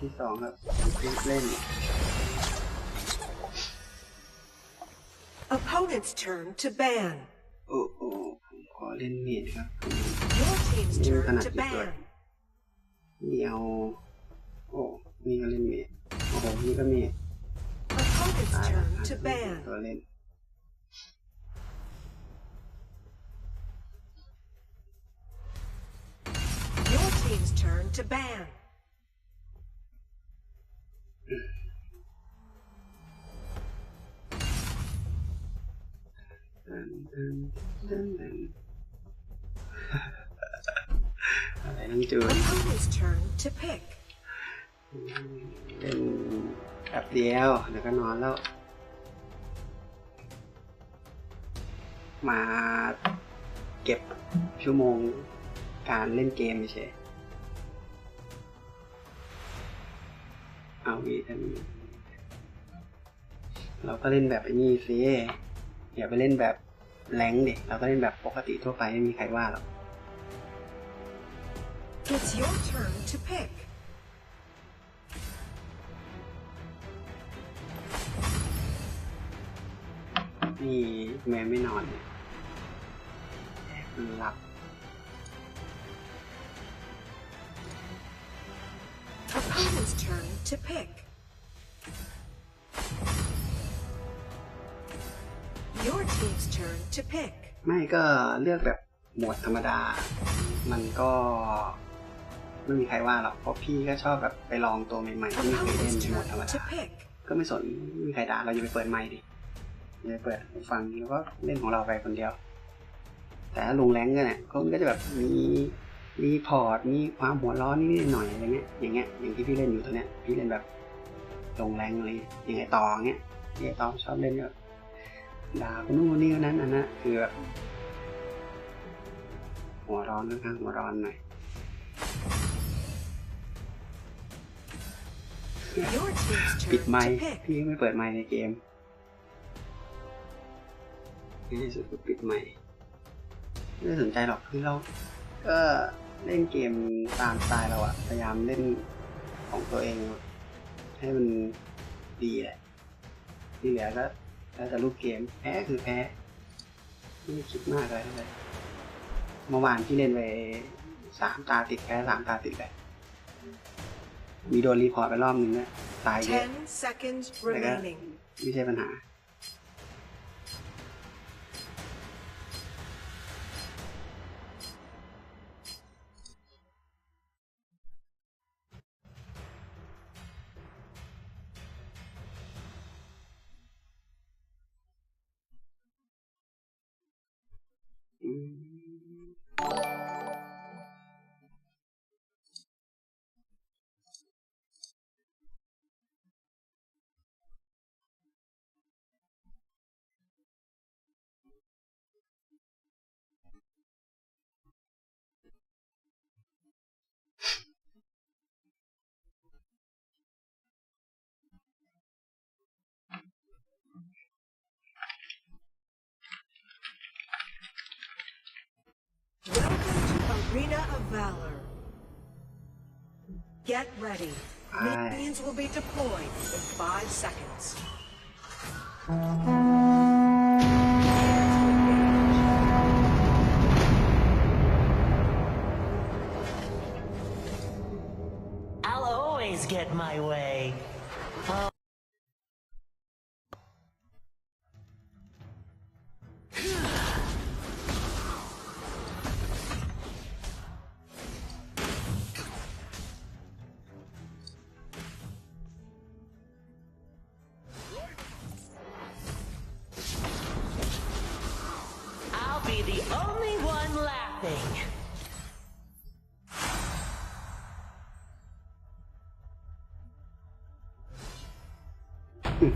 ที่สองครับเล่น Opponent's turn to ban. โอ้โอ้ผมขอเล่นเมียครับ Your team's Yung turn kanak to dito ban. นี่เอา โอ้นี่ก็เล่นเมียโอ้โหนี่ก็เมีย Opponent's ตายแล้ว turn ครับ to ban. ตัวเล่น Your team's turn to ban. ดันดันดันดันอะไรนั่งจูน Opponent's turn to pick. เล่นแป๊บเดียวเดี๋ยวก็นอนแล้ว มาเก็บชั่วโมงการเล่นเกมเฉย เอาวีทันเราก็เล่นแบบไอ้นี่สิอย่าไปเล่นแบบแรงดิเราก็เล่นแบบปกติทั่วไปไม่มีใครว่าหรอก It's your turn to pick. นี่แม่ไม่นอนเนี่ยแอบหลับ to pick. Your team's turn to pick. ไม่ก็เลือกแบบโหมดธรรมดา มันก็ไม่มีใครว่าหรอก เพราะพี่ก็ชอบแบบไปลองตัวใหม่ๆที่ไม่เคยเล่น Opponent's ในโหมดธรรม turn ดา to pick. ก็ไม่สนไม่มีใครด่า เราอย่าไปเปิดไมค์ดิอย่าไปเปิดหูฟังแล้วก็เล่นของเราไปคนเดียว แต่ถ้าลงแรงก์เนี่ยก็มันก็จะแบบมี รีพอร์ตมีความหัวร้อนนิดๆหน่อยๆอะไรเงี้ยอย่างเงี้ยอย่างที่พี่เล่นอยู่ตัวเนี้ยพี่เล่นแบบลงแรงก์อะไรเงี้ยอย่างไงต่อเงี้ยที่ไอ้ตอมชอบเล่นแบบด่าคนนู้นคนนี้คนนั้นอันนั้นคือแบบหัวร้อนค่อนข้างหัวร้อนหน่อย Your team's ปิด turn ไม to ค์ pick. พี่ไม่เปิดไมค์ในเกมในที่สุดก็ปิดไมค์ไม่ได้สนใจหรอกคือเราก็ เล่นเกมตามสไตล์เราอะพยายามเล่นของตัวเอง ให้มันดีแหละที่เหลือก็แล้วแต่รูปเกมแพ้คือแพ้ไม่ได้คิดมากอะไรเท่าไหร่เมื่อวานที่เล่นไปสามตาติดแพ้สามตาติดเลยมีโดนรีพอร์ตไปรอบนึงนะตายเยอะ10 seconds Like that. remaining. ไม่ใช่ปัญหา Get ready. Aye. Minions will be deployed in five seconds. I'll always get my way.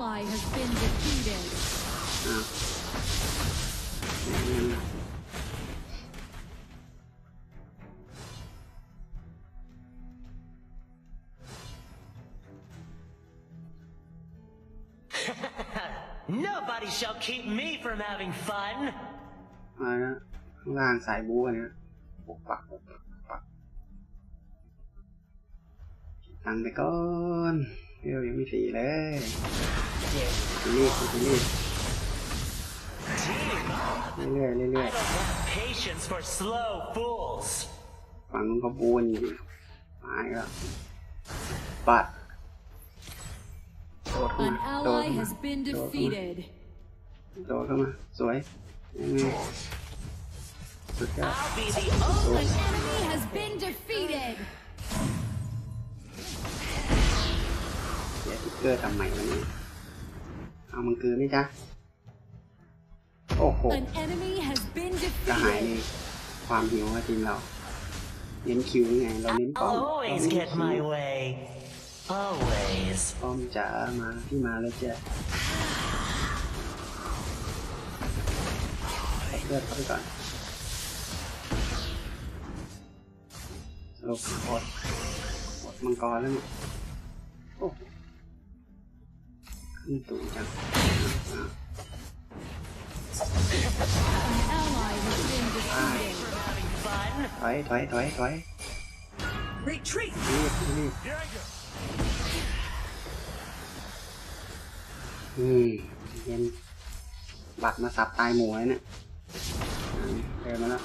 ally has been defeated. อ้าวเนี่ย Nobody shall keep me from having fun. มาแล้วข้างล่างสายบู๊อันเนี้ยปกปักปกปักปกปักตังค์ไปก่อนเดี๋ยวยังไม่สีเลย รีบรีบ Team up. เรื่อยๆเรื่อย I don't have patience for slow fools. ๆฝั่งนู้นเขาบูนอยู่มาอีกแล้วปัดโดดเข้า An มาโดด ally เข้ามา has been โดดเข้ามา defeated. โดดเข้ามา สวยยังไงสุดยอด I'll be the only. An enemy has been defeated. เสียติ๊กเกอร์ทำใหม่วันนี้ เอามันคือไหมจ๊ะ โอ้โห An enemy has been กระหายใน defeated. ความหิวของทีมเรา เน้นคิวนี่ไง เราเน้นป้อม I'll เรา always เน้น get คิว my way. Always. ป้อมจ๋ามาพี่มาแล้วจ้ะเลือดเข้าไปก่อนสรุปหมดหมดมังกรแล้วเนี่ยโอ้ been defeated. Having fun? ถอยถอยถอยถอย Retreat! รีบรีบอืมเย็นบัตรมาสับตายหมูเลยเนี่ยอ่าเดินมาแล้ว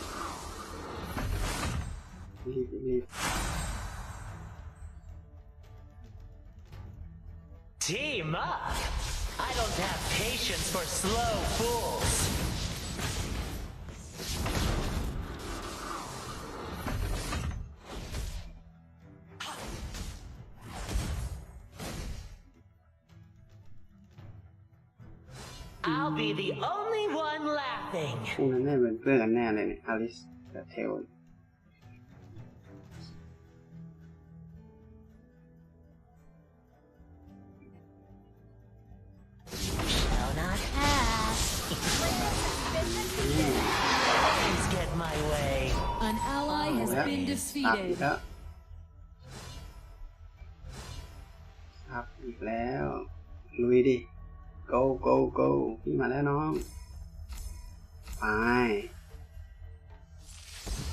รีบรีบ Team up. I don't have patience for slow fools. I'll be the only one laughing. คู่นั้นแน่เป็นเพื่อนกันแน่เลยเนี่ยอลิสกับเทล Always get my way. An ally เอา has แล้ว been สับอีก defeated. แล้วสับอีกแล้ว ลุยดิ go go go พี่มาแล้วน้อง ไป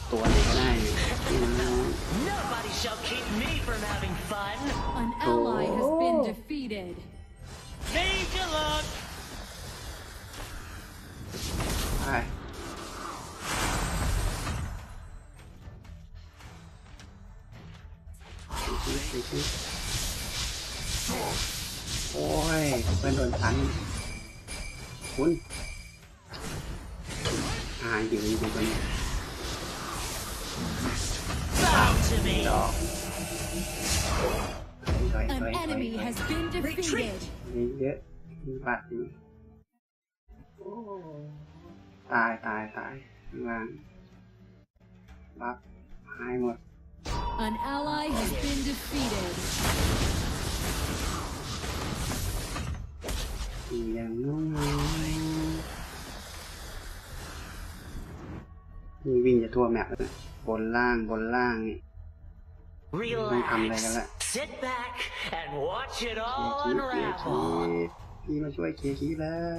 ตัวไหนก็ได้เนี่ยพี่มาแล้วน้อง Nobody shall keep me from having fun. An ally has been Oh. defeated. Major luck. ไ này đi chứ ôi quên đồn thắng. Cuốn. Ai chịu đi quên đó. Rồi rồi rồi rồi. đi chứ đi ตัวนี้ Bow to me. ดอกถอยถอย An ถอยถอย enemy has been defeated. มีเยอะมีบัตรอยู่โอ้ตายตายตายข้างล่างบัฟหายหมด An ally has been defeated. อย่างน้อยนี่วิ่งจะทั่วแมปแล้วเนี่ยบนล่างบนล่างนี่ Không cầm đây các Relax. bạn. Sit back and watch it เคลีย all ร์คีบเคลียร์คี unravel. บพี่มาช่วยเคลียร์คีบแล้ว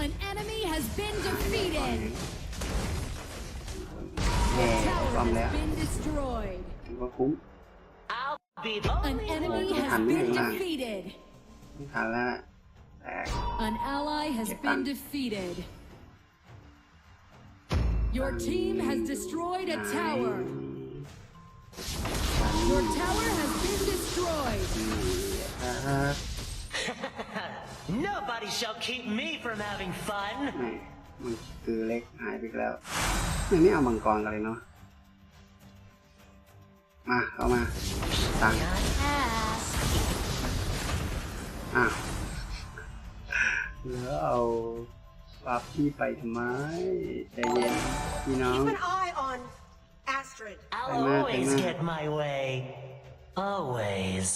ายก็อ้าวยังไงแอดเขาก็หายแอดก็หายคอแห้งคอแห้ง An enemy has been defeated. แย่ป้อม Tower แล้ว has been destroyed. ถือว่าคุ้ม I'll be the An only enemy one. has been defeated. ไม่ทันแล้วล่ะแตก An ally has Get been back. defeated. Your team has destroyed a tower. Your tower has been destroyed. ครับ Nobody shall keep me from having fun. แหม่มันคือเล็กหายไปอีกแล้วมันไม่เอามังกรกันเลยเนาะมาเข้ามาตัง Not ask. อะแล้วเอาปับพี่ไปทำไมใจเย็นพี่น้อง Keep an eye on Astrid. I'll Hey, man, always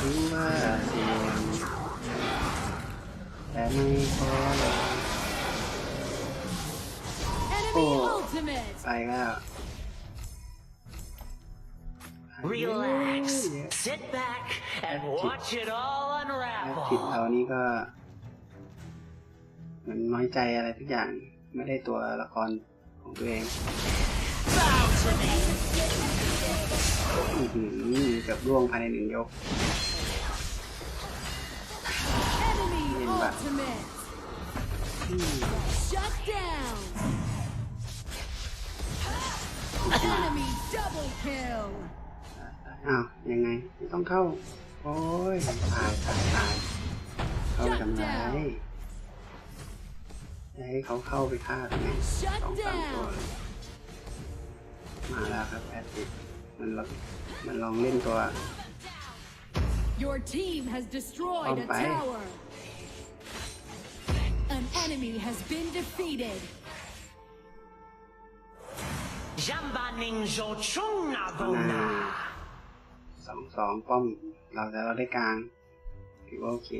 hey, man. get my way. Always. รู้ว่าเสียงแต่ไม่พอหรอก Enemy Oh. ultimate. ไปแล้ว Relax. Yeah. Sit back and watch it all แอดผิดเรา unravel. นี่ก็เหมือนน้อยใจอะไรทุกอย่างไม่ได้ตัวละครของตัวเอง Bow to me. อื้อหือเกือบร่วงภายในหนึ่งยก Enemy Nhìn bạn. ultimate. Shut down. Enemy double kill. อ้าวยังไงไม่ต้องเข้า โอ้ยตายตายตายเข้าไปทำไรจะให้เขาเข้าไปฆ่าทำไมส Shut องสามตัว down. มาแล้วครับแอดดิมันลองมันลองเล่นตัว Your team has destroyed a Không phải. tower. An enemy has been defeated. Jamba Ninjo Chung นา Nagona. สองสองป้อมเราแต่เราได้กลางถือว่าโอเค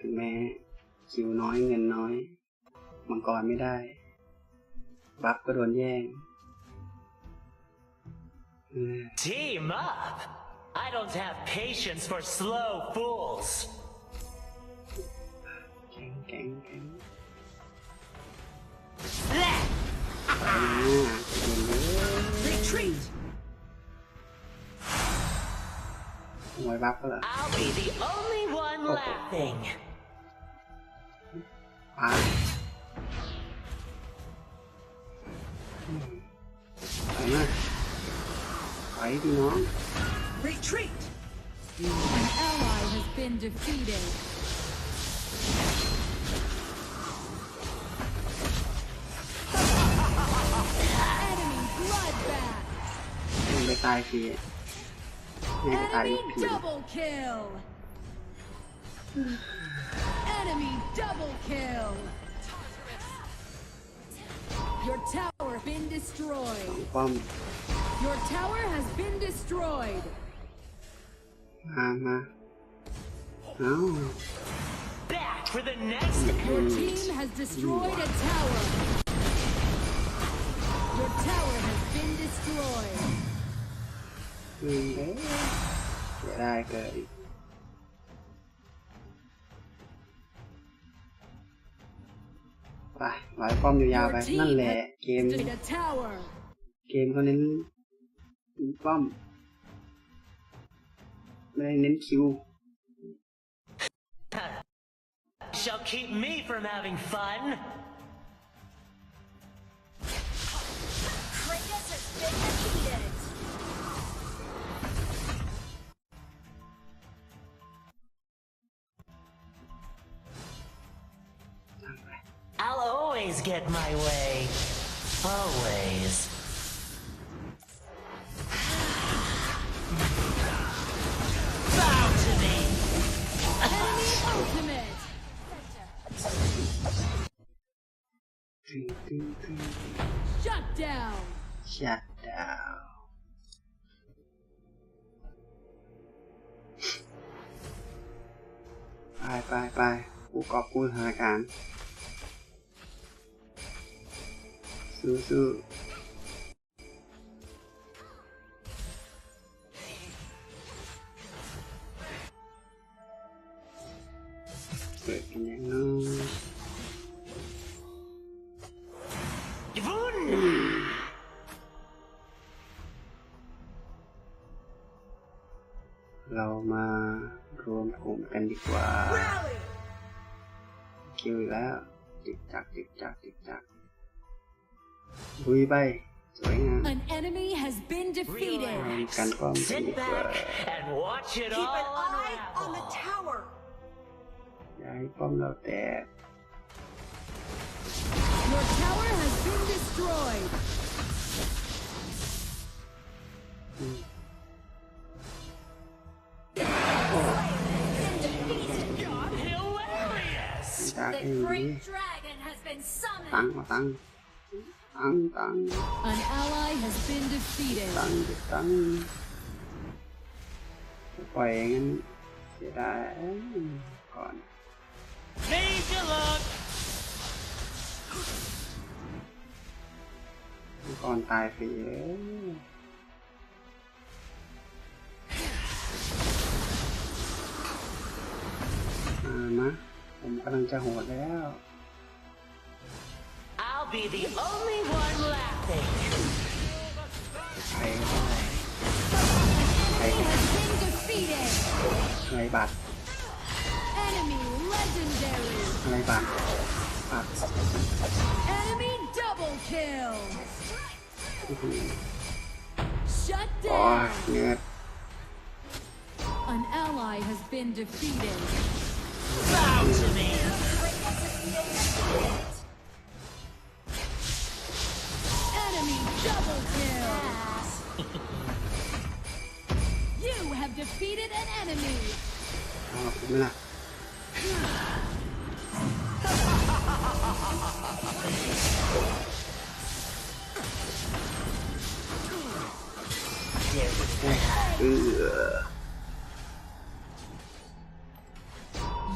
ถึงแม้คิวน้อยเงินน้อย มังกรไม่ได้ บัฟก็โดนแย่งเออ Team up. I don't have patience for slow fools. Retreat. I'll be the only one laughing. À. Đấy này. Đấy thì. Retreat. An ally has been defeated. ตายฟรีแม่งก็ตายทุก Enemy ที double kill. Enemy double kill. Your tower has been destroyed. ป้อม Your tower has been destroyed. มามาเอ้า Back for the next Your team has destroyed a tower. Your tower has been destroyed. Green đấy Chỗ này cười, Và nói con nhiều nhà vậy Ngăn lẻ Game Game không nên Bom Nên nên Q Shall keep me from having fun. always get my way. Always. Bow to me! Enemy ultimate! Shut down! Shut down. bye bye bye. Cú có cua hơi án. ปไปกูกอบกู้สถานการณ์สู้สู้เปิดกันยังน้อย Vun. เรามารวมกลุ่มกันดีกว่า Rally. คิวอีกแล้วจิกจักจิกจักจิกจัก vui bay An enemy has been defeated. Sit back and watch it all. Keep an eye on the tower. Đấy, bom out there. Your tower has been destroyed. Hilarious! The great dragon has been summoned! Tăng tăng ตังตัง An ally has been defeated. ตังตังปล่อยงั้นเสียดายก่อน Major look! ก่อนตายฟรีเลยมามา ผมกำลังจะโหดแล้ว Be the only one laughing. Enemy legendary. Enemy double kill. Shut down. Oh. An ally has been defeated. Bow to me. Double kill! you have defeated an enemy! Ah, pwede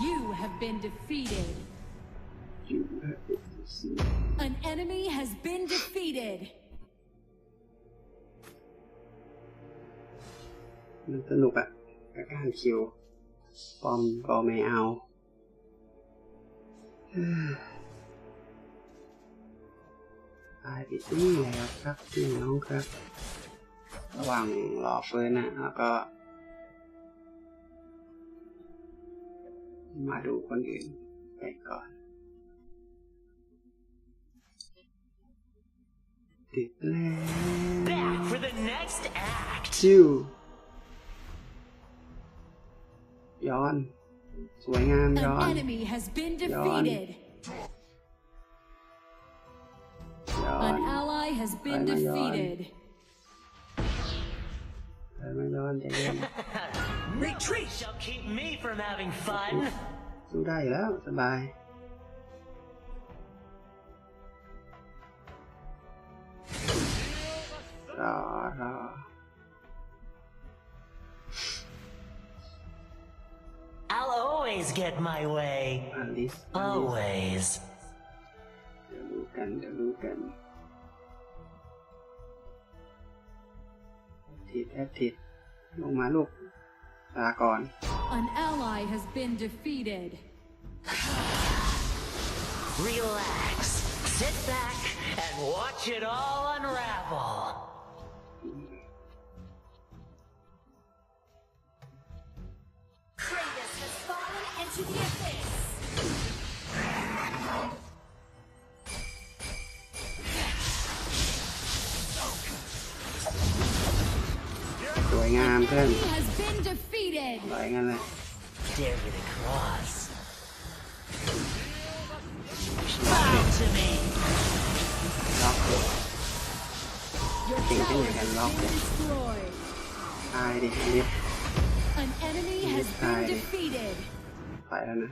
You have been defeated. An enemy has been defeated. มันสนุกอะกับการคิว ปอมก็ไม่เอาเอ้อตายไปนี่แล้วครับพี่น้องครับ ระหว่างรอเฟิร์นนะแล้วก็ มาดูคนอื่นไปก่อน ติดแล้ว Back for the next act! ชิว ย้อน สวยงาม An ย้อน enemy has been defeated. ย้อน An ally has been Ay, my God. defeated. เออมาย้อนใจเย็น Retreat shall keep me from having fun! สู้ได้อยู่แล้ว สบาย รอรอ I'll always get my way. อลิส Always. เดี๋ยวรู้กันเดี๋ยวรู้กันทิดแอดทิดลงมาลูกลาก่อน An ally has been defeated. Relax. Sit back and watch it all unravel. วยงามเพื่อน He has been defeated. สวยงั้นเลย Dare you to cross. Bow to me. ล็อกเลย Your King tower King has and lock been it. destroyed. ตายดิอันนี้ An enemy has been Hi. defeated. ไปแล้วนะ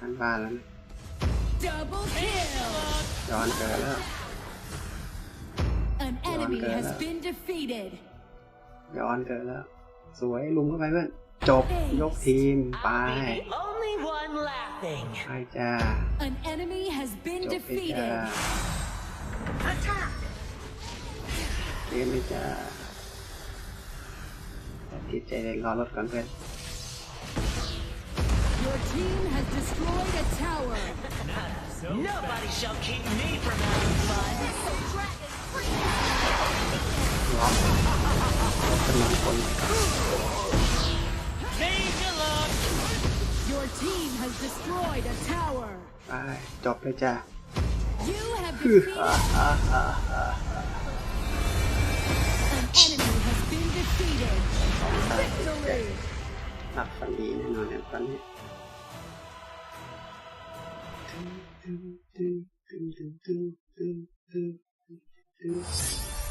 ทั้งบ้านแล้วนะ Double kill. ย้อนเกิดแล้ว An enemy Yonder. has been defeated. ย้อนเกิดแล้ว สวยลุมเข้าไปเพื่อน จบยกทีม ไป I'll be the only one laughing. ไปจ้า An enemy has been จบไปจ้า defeated. Attack! เกมไปจ้าแต่ติดใจเด็กรอรถก่อนเพื่อน Your team has destroyed a tower. Nobody shall keep me from having fun. ล็อก खतरनाक ปไปจบเลยจ้ะคือฮ่าฮ่าฮ่าฮ่าหลับฝันดีแน่นอนแน่ตอนนี้ตึ้งตึ้งตึ้งตึ้งตึ้งตึ้งตึ้ง